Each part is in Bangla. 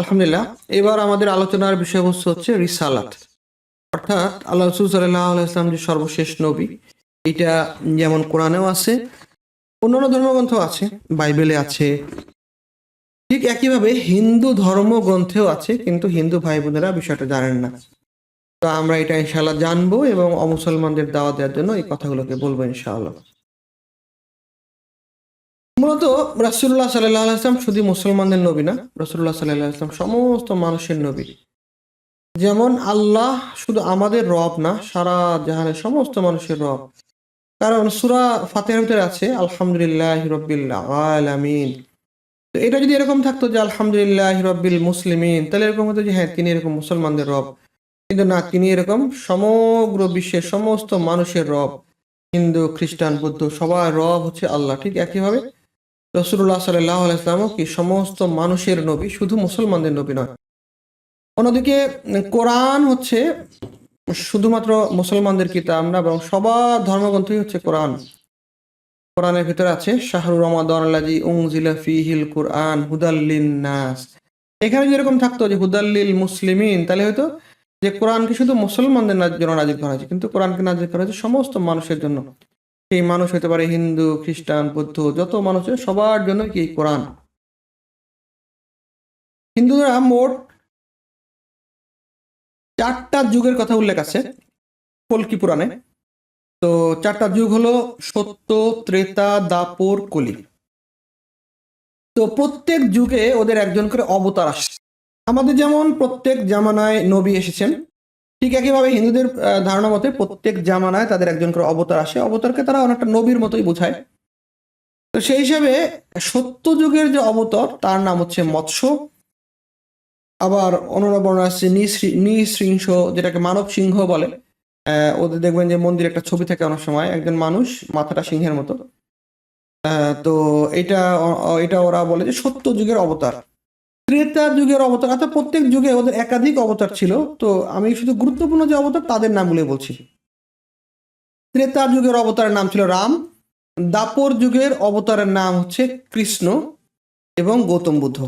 আলহামদুলিল্লাহ। এবার আমাদের আলোচনার বিষয়বস্তু হচ্ছে রিসালাত। অর্থাৎ আল্লাহ রসুল সাল্লাহ যে সর্বশেষ নবী, এটা যেমন কোরআনেও আছে, অন্যান্য ধর্মগ্রন্থ আছে, বাইবেলে আছে। ঠিক একইভাবে হিন্দু ধর্মগ্রন্থেও আছে, কিন্তু হিন্দু ভাই বোনেরা বিষয়টা জানেন না। তো আমরা এটা ইনশাআল্লাহ জানব এবং অমুসলমানদের দাওয়া দেওয়ার জন্য এই কথাগুলোকে বলব ইনশাআল্লাহ। মূলত রাসুল্লাহ সাল্লাহ আসলাম শুধু মুসলমানদের নবী না রাসুল্লাহ সাল্লাহ আসলাম সমস্ত মানুষের নবী। যেমন আল্লাহ শুধু আমাদের রব না, সারা জাহানের সমস্ত মানুষের রব। কারণ সুরা ভিতরে আছে, আলহামদুলিল্লাহ রব্বিল আলামিন। তো এটা যদি এরকম থাকতো যে আলহামদুলিল্লাহ রব্বিল মুসলিমিন, তাহলে এরকম হতো যে হ্যাঁ তিনি এরকম মুসলমানদের রব। কিন্তু না, তিনি এরকম সমগ্র বিশ্বের সমস্ত মানুষের রব। হিন্দু, খ্রিস্টান, বৌদ্ধ, সবার রব হচ্ছে আল্লাহ, ঠিক একইভাবে রসুল্লাহ সাল্লাহ আলাইসলামও কি সমস্ত মানুষের নবী শুধু মুসলমানদের নবী নয়। অন্যদিকে কোরআন হচ্ছে শুধুমাত্র মুসলমানদের কিতাব না এবং সবার ধর্মগ্রন্থই হচ্ছে কোরআন। কোরআনের ভিতরে আছে শাহরুর রমাদান ফিহিল কোরআন হুদাল্লিন নাস এখানে যেরকম থাকতো যে হুদাল্লিল মুসলিমিন, তাহলে হয়তো যে কোরআনকে শুধু মুসলমানদের জন্য নাজির করা হয়েছে, কিন্তু কোরআনকে নাজির করা হয়েছে সমস্ত মানুষের জন্য। সেই মানুষ হতে পারে হিন্দু, খ্রিস্টান, বৌদ্ধ, যত মানুষ আছে, সবার জন্য কি কোরআন? হিন্দুরা মোট চারটা যুগের কথা উল্লেখ আছে কল্কি পুরাণে। তো চারটা যুগ হলো সত্য, ত্রেতা, দাপর, কলি। তো প্রত্যেক যুগে ওদের একজন করে অবতার আসছে। আমাদের যেমন প্রত্যেক জামানায় নবী এসেছেন ঠিক একইভাবে হিন্দুদের ধারণা মতে প্রত্যেক জামানায় তাদের একজন করে অবতার আসে। অবতারকে তারা অনেকটা নবীর মতোই বোঝায়। তো সেই হিসেবে সত্য যুগের যে অবতার, তার নাম হচ্ছে মৎস্য। আবার অন্যান্য বর্ণ আছে নিঃশৃ- নিঃশৃংস যেটাকে মানব সিংহ বলে। ওদের দেখবেন যে মন্দিরে একটা ছবি থাকে অনেক সময়, একজন মানুষ মাথাটা সিংহের মতো। তো এটা এটা ওরা বলে যে সত্য যুগের অবতার। ত্রেতা যুগের অবতার, অর্থাৎ প্রত্যেক যুগে ওদের একাধিক অবতার ছিল, তো আমি শুধু গুরুত্বপূর্ণ যে অবতার তাদের নামগুলো বলছি। ত্রেতা যুগের অবতারের নাম ছিল রাম, দাপর যুগের অবতারের নাম হচ্ছে কৃষ্ণ এবং গৌতম বুদ্ধ।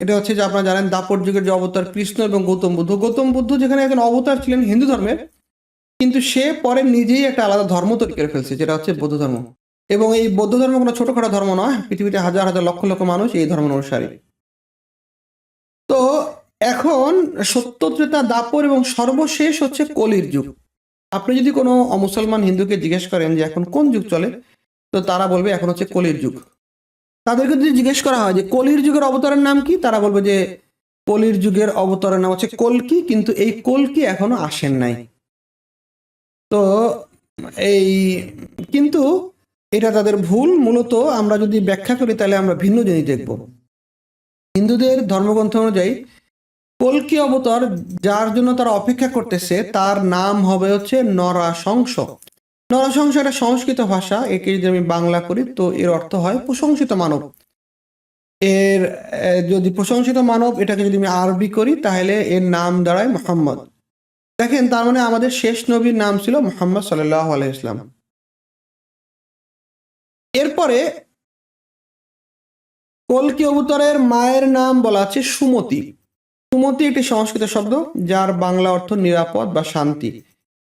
এটা হচ্ছে যে আপনারা জানেন, দাপর যুগের যে অবতার কৃষ্ণ এবং গৌতম বুদ্ধ গৌতম বুদ্ধ যেখানে একজন অবতার ছিলেন হিন্দু ধর্মের, কিন্তু সে পরে নিজেই একটা আলাদা ধর্ম তৈরি করে ফেলছে, যেটা হচ্ছে বৌদ্ধ ধর্ম। এবং এই বৌদ্ধ ধর্ম কোনো ছোটখাটো ধর্ম নয়, পৃথিবীতে হাজার হাজার লক্ষ লক্ষ মানুষ এই ধর্ম অনুসারী। এখন সত্য ত্রেতা দাপর এবং সর্বশেষ হচ্ছে কলির যুগ। আপনি যদি কোনো অমুসলমান হিন্দুকে জিজ্ঞেস করেন যে এখন কোন যুগ চলে, তো তারা বলবে এখন হচ্ছে কলির যুগ। তাদেরকে যদি জিজ্ঞেস করা হয় যে কলির যুগের অবতারের নাম কি, তারা বলবে যে কলির যুগের অবতারের নাম হচ্ছে কলকি, কিন্তু এই কলকি এখনও আসেন নাই। তো এই কিন্তু এটা তাদের ভুল। মূলত আমরা যদি ব্যাখ্যা করি, তাহলে আমরা ভিন্ন জিনিস দেখব। হিন্দুদের ধর্মগ্রন্থ অনুযায়ী কলকি অবতার, যার জন্য তারা অপেক্ষা করতেছে, তার নাম হবে হচ্ছে নরাশংস নরসংস একটা সংস্কৃত ভাষা, একে যদি আমি বাংলা করি, তো এর অর্থ হয় প্রশংসিত মানব। এর যদি প্রশংসিত মানব, এটাকে যদি আমি আরবি করি, তাহলে এর নাম দাঁড়ায় মোহাম্মদ। দেখেন, তার মানে আমাদের শেষ নবীর নাম ছিল মোহাম্মদ সাল্লাহ আলাইসলাম এরপরে কলকি অবতারের মায়ের নাম বলা আছে সুমতি। সুমতি একটি সংস্কৃত শব্দ যার বাংলা অর্থ নিরাপদ বা শান্তি।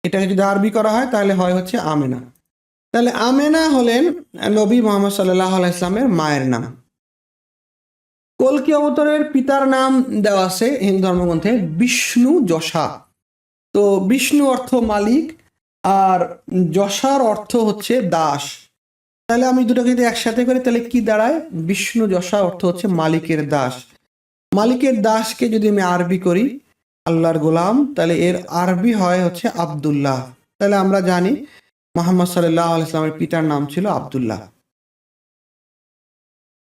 এটাকে যদি আরবি করা হয়, তাহলে হয় হচ্ছে আমেনা। তাহলে আমেনা হলেন নবী মোহাম্মদ সাল্লাহ ইসলামের মায়ের নাম। কলকি অবতরের পিতার নাম দেওয়া আছে হিন্দু ধর্মগ্রন্থে বিষ্ণু যশা। তো বিষ্ণু অর্থ মালিক আর যশার অর্থ হচ্ছে দাস। তাহলে আমি দুটোকে যদি একসাথে করি, তাহলে কি দাঁড়ায়? বিষ্ণু যশা অর্থ হচ্ছে মালিকের দাস। মালিকের দাসকে যদি আমি আরবি করি, আল্লাহর গোলাম, তাহলে এর আরবি হয় হচ্ছে আব্দুল্লাহ। তাহলে আমরা জানি মোহাম্মদ সাল্লাহ ইসলামের পিতার নাম ছিল আবদুল্লাহ।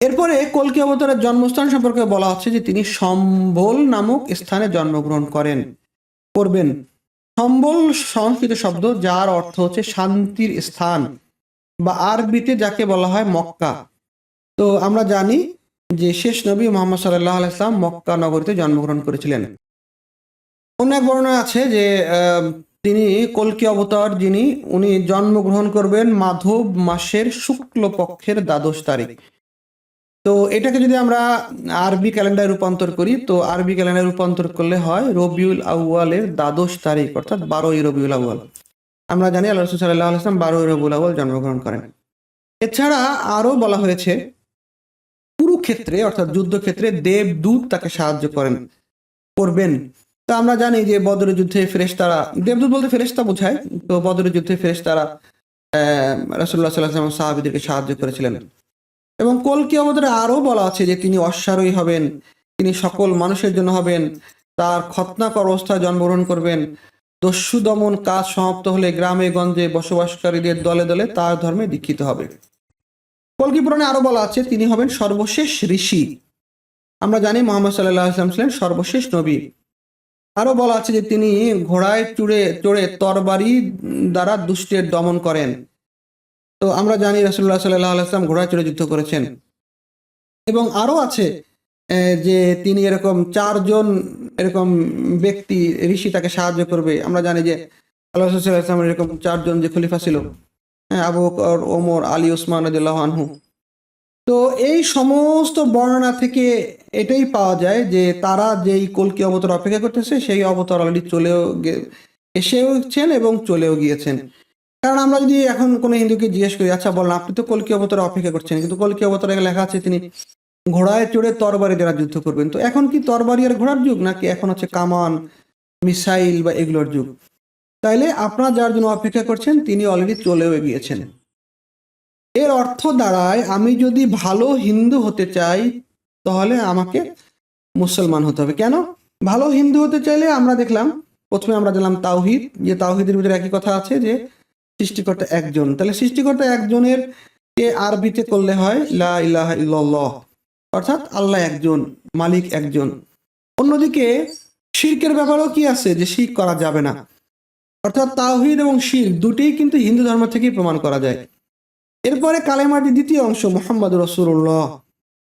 এরপরে কলকি অবতারের জন্মস্থান সম্পর্কে বলা হচ্ছে যে তিনি সম্বল নামক স্থানে জন্মগ্রহণ করেন, করবেন। সম্বল সংস্কৃত শব্দ যার অর্থ হচ্ছে শান্তির স্থান, বা আরবিতে যাকে বলা হয় মক্কা। তো আমরা জানি যে শেষ নবী মোহাম্মদ সাল্লাহ আলাইসলাম মক্কা নগরীতে জন্মগ্রহণ করেছিলেন। অন্য এক বর্ণনা আছে যে তিনি কলকি অবতার যিনি, উনি জন্মগ্রহণ করবেন মাধব মাসের শুক্ল পক্ষের দ্বাদশ তারিখ। তো এটাকে যদি আমরা আরবি ক্যালেন্ডারে রূপান্তর করি, তো আরবি ক্যালেন্ডারে রূপান্তর করলে হয় রবিউল আউয়ালের দ্বাদশ তারিখ, অর্থাৎ বারোই রবিউল আউয়াল। আমরা জানি আল্লাহ সাল্লাহ আসলাম বারোই রবিউল আউয়াল জন্মগ্রহণ করেন। এছাড়া আরও বলা হয়েছে কুরুক্ষেত্রে অর্থাৎ যুদ্ধক্ষেত্রে দেবদূত তাকে সাহায্য করেন, করবেন। তো আমরা জানি যে বদরের যুদ্ধে ফেরেশতারা, দেবদূত বলতে ফেরেশতা বোঝায়, তো বদরের যুদ্ধে ফেরেশতারা রাসুল্লাহ সাল্লাহ সাহাবিদেরকে সাহায্য করেছিলেন। এবং কলকি অবতারে আরও বলা আছে যে তিনি অশ্বারোহী হবেন, তিনি সকল মানুষের জন্য হবেন, তার খতনাক অবস্থায় জন্মগ্রহণ করবেন। দস্যু দমন কাজ সমাপ্ত হলে গ্রামে গঞ্জে বসবাসকারীদের দলে দলে তার ধর্মে দীক্ষিত হবে। কলকি পুরাণে আরও বলা আছে, তিনি হবেন সর্বশেষ ঋষি। আমরা জানি মোহাম্মদ সাল্লাহ আসলাম ছিলেন সর্বশেষ নবী। আরও বলা আছে যে তিনি ঘোড়ায় চড়ে চড়ে তরবারি দ্বারা দুষ্টের দমন করেন। তো আমরা জানি রাসুল্লাহ সাল্লাহ আলাইসলাম ঘোড়ায় চড়ে যুদ্ধ করেছেন। এবং আরও আছে যে তিনি এরকম চারজন এরকম ব্যক্তি, ঋষি তাকে সাহায্য করবে। আমরা জানি যে আল্লাহ সাল্লাহ আসলামের এরকম চারজন যে খলিফা ছিল আবু বকর, ওমর, আলী ওসমান রাদিয়াল্লাহু আনহু। তো এই সমস্ত বর্ণনা থেকে এটাই পাওয়া যায় যে তারা যেই কলকি অবতার অপেক্ষা করতেছে, সেই অবতার অলরেডি চলেও এসেওছেন এবং চলেও গিয়েছেন। কারণ আমরা যদি এখন কোনো হিন্দুকে জিজ্ঞেস করি আচ্ছা বলেন, আপনি তো কলকি অবতার অপেক্ষা করছেন, কিন্তু কলকি অবতারে লেখা আছে তিনি ঘোড়ায় চড়ে তরবারি দ্বারা যুদ্ধ করবেন। তো এখন কি তরবারি আর ঘোড়ার যুগ, নাকি এখন হচ্ছে কামান, মিসাইল বা এগুলোর যুগ? তাইলে আপনারা যার জন্য অপেক্ষা করছেন, তিনি অলরেডি চলেও গিয়েছেন। এর অর্থ দাঁড়ায়, আমি যদি ভালো হিন্দু হতে চাই, তাহলে আমাকে মুসলমান হতে হবে। কেন? ভালো হিন্দু হতে চাইলে আমরা দেখলাম, প্রথমে আমরা জানলাম তাওহিদ, যে তাওহিদের ভিতরে একই কথা আছে যে সৃষ্টিকর্তা একজন। তাহলে সৃষ্টিকর্তা একজনের কে আরবিতে করলে হয়? লা ইলাহা ইল্লাল্লাহ। অর্থাৎ আল্লাহ একজন, মালিক একজন। অন্যদিকে শিরকের ব্যাপারেও কি আছে? যে শির করা যাবে না। অর্থাৎ তাওহিদ এবং শির দুটিই কিন্তু হিন্দু ধর্ম থেকেই প্রমাণ করা যায়। এরপরে কালেমাটির দ্বিতীয় অংশ, মোহাম্মদ রসুল্লাহ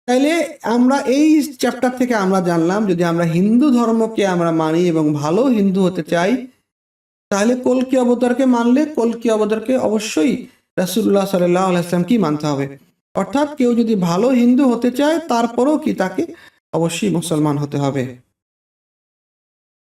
তাইলে আমরা এই চ্যাপ্টার থেকে আমরা জানলাম, যদি আমরা হিন্দু ধর্মকে আমরা মানি এবং ভালো হিন্দু হতে চাই তাহলে কলকি অবতারকে মানলে কলকি অবতারকে অবশ্যই রাসুল্লাহ সাল্লাহ কি মানতে হবে? অর্থাৎ কেউ যদি ভালো হিন্দু হতে চায়, তারপরেও কি তাকে অবশ্যই মুসলমান হতে হবে।